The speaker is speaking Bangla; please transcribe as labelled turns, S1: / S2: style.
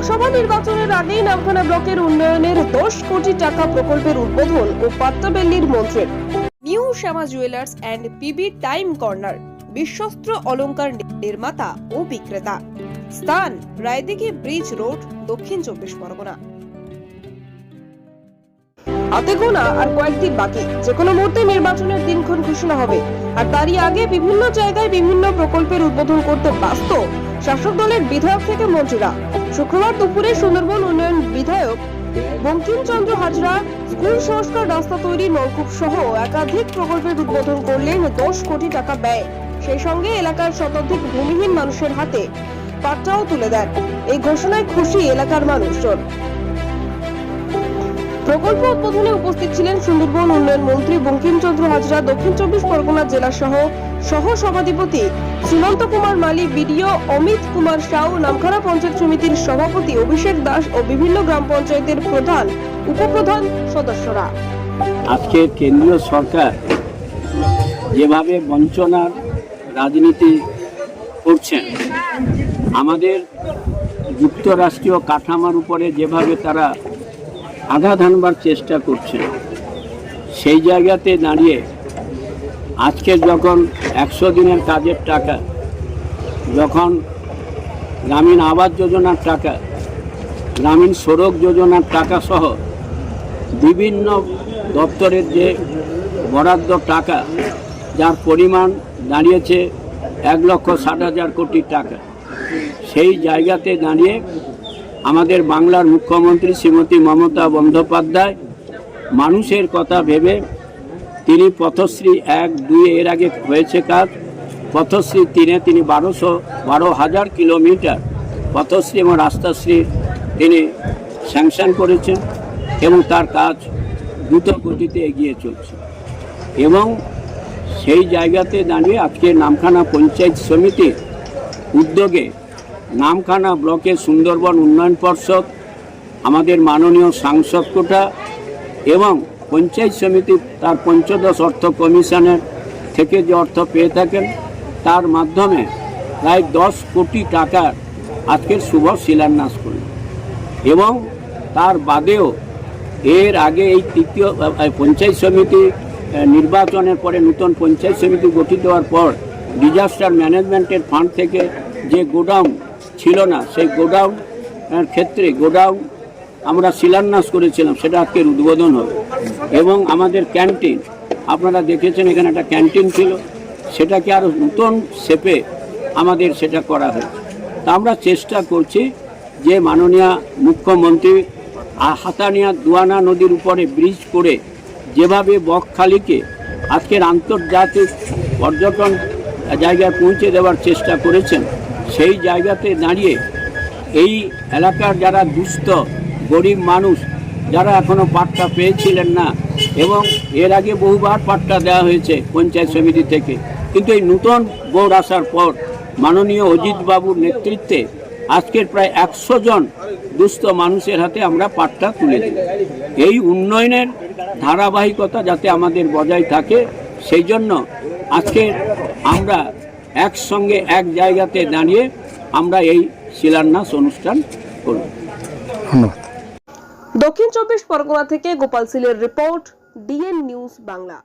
S1: লোকসভা নির্বাচনের আগেই নামখানা ব্লকের উন্নয়নের দশ কোটি টাকা প্রকল্পের উদ্বোধন ও পাত্তাবেল্লির মন্ত্রের। New Shyama jewellers and PB time corner বিশ্বস্ত অলংকার নির্মাতা ও বিক্রেতা। স্থান রায়দিঘি ব্রিজ রোড দক্ষিণ চব্বিশ পরগনা। হাতে গোনা আর কয়েকদিন বাকি যে কোনো মুহূর্তে নির্বাচনের দিনক্ষণ ঘোষণা হবে। আর তারই আগে বিভিন্ন জায়গায় বিভিন্ন প্রকল্পের উদ্বোধন করতে ব্যস্ত শাসক দলের বিধায়ক থেকে মন্ত্রীরা। শুক্রবার দুপুরে সুন্দরবন উন্নয়ন বিধায়ক বঙ্কিমচন্দ্র হাজরা স্কুল সংস্কার রাস্তা তৈরি নলকূপ সহ একাধিক প্রকল্পের উদ্বোধন করলেন দশ কোটি টাকা ব্যয়। সেই সঙ্গে এলাকার শতাধিক ভূমিহীন মানুষের হাতে পাট্টাও তুলে দেন। এই ঘোষণায় খুশি এলাকার মানুষজন। প্রকল্প উদ্বোধনে উপস্থিত ছিলেন সুন্দরবন উন্নয়ন মন্ত্রী বঙ্কিমচন্দ্র হাজরা, দক্ষিণ চব্বিশ পরগনা জেলা সহ সহ সভাধিপতি সীমন্ত কুমার মালি বিডিও অমিত কুমার সাউ, নামখানা পঞ্চায়েত সমিতির সভাপতি অভিষেক দাস ও বিভিন্ন গ্রাম পঞ্চায়েতের প্রধান উপপ্রধান সদস্যরা।
S2: আজকে কেন্দ্রীয় সরকার যেভাবে বঞ্চনার রাজনীতি করছেন, আমাদের যুক্তরাষ্ট্রীয় কাঠামোর উপরে যেভাবে তারা আঘাত হানবার চেষ্টা করছেন সেই জায়গাতে দাঁড়িয়ে আজকে যখন একশো দিনের কাজের টাকা, যখন গ্রামীণ আবাস যোজনার টাকা, গ্রামীণ সড়ক যোজনার টাকা সহ বিভিন্ন দপ্তরের যে বরাদ্দ টাকা, যার পরিমাণ দাঁড়িয়েছে এক লক্ষ ষাট হাজার কোটি টাকা, সেই জায়গাতে দাঁড়িয়ে আমাদের বাংলার মুখ্যমন্ত্রী শ্রীমতী মমতা বন্দ্যোপাধ্যায়, মানুষের কথা ভেবে তিনি পথশ্রী এক, দুই, এর আগে হয়েছে কাজ। পথশ্রী তিনে তিনি বারোশো বারো হাজার কিলোমিটার পথশ্রী এবং রাস্তাশ্রী তিনি স্যাংশন করেছেন এবং তার কাজ দ্রুত গতিতে এগিয়ে চলছে। এবং সেই জায়গাতে দাঁড়িয়ে আজকে নামখানা পঞ্চায়েত সমিতির উদ্যোগে নামখানা ব্লকের সুন্দরবন উন্নয়ন পর্ষদ, আমাদের মাননীয় সাংসদ কোটা এবং পঞ্চায়েত সমিতি, তার পঞ্চদশ অর্থ কমিশনের থেকে যে অর্থ পেয়ে থাকেন, তার মাধ্যমে প্রায় দশ কোটি টাকার আজকের শুভ শিলান্যাস করল এবং তার বাদেও এর আগে এই তৃতীয় পঞ্চায়েত সমিতি নির্বাচনের পরে নতুন পঞ্চায়েত সমিতি গঠিত হওয়ার পর ডিজাস্টার ম্যানেজমেন্টের ফান্ড থেকে যে গোডাউন ছিল না। সেই গোডাউন ক্ষেত্রে গোডাউন আমরা শিলান্যাস করেছিলাম, সেটা আজকের উদ্বোধন হবে। এবং আমাদের ক্যান্টিন, আপনারা দেখেছেন এখানে একটা ক্যান্টিন ছিল, সেটাকে আরও নতুন শেপে আমাদের সেটা করা হয়েছে। তা আমরা চেষ্টা করছি যে মাননীয় মুখ্যমন্ত্রী হাতানিয়া দুয়ানা নদীর উপরে ব্রিজ করে যেভাবে বকখালিকে আজকের আন্তর্জাতিক পর্যটন জায়গায় পৌঁছে দেওয়ার চেষ্টা করেছেন সেই জায়গাতে দাঁড়িয়ে এই এলাকার যারা দুস্থ, গরিব মানুষ, যারা এখনও পাট্টা পেয়েছিলেন না এবং এর আগে বহুবার পাট্টা দেওয়া হয়েছে পঞ্চায়েত সমিতি থেকে, কিন্তু এই নূতন বোর্ড আসার পর মাননীয় অজিত বাবুর নেতৃত্বে আজকের প্রায় একশো জন দুস্থ মানুষের হাতে আমরা পাট্টা তুলে দিই। এই উন্নয়নের ধারাবাহিকতা যাতে আমাদের বজায় থাকে, সেই জন্য আজকে আমরা একসঙ্গে এক জায়গাতে দাঁড়িয়ে আমরা এই শিলান্যাস অনুষ্ঠান করব।
S3: ধন্যবাদ।
S1: দক্ষিণ চব্বিশ পরগনা থেকে গোপাল সিলের রিপোর্ট ডিএন নিউজ বাংলা।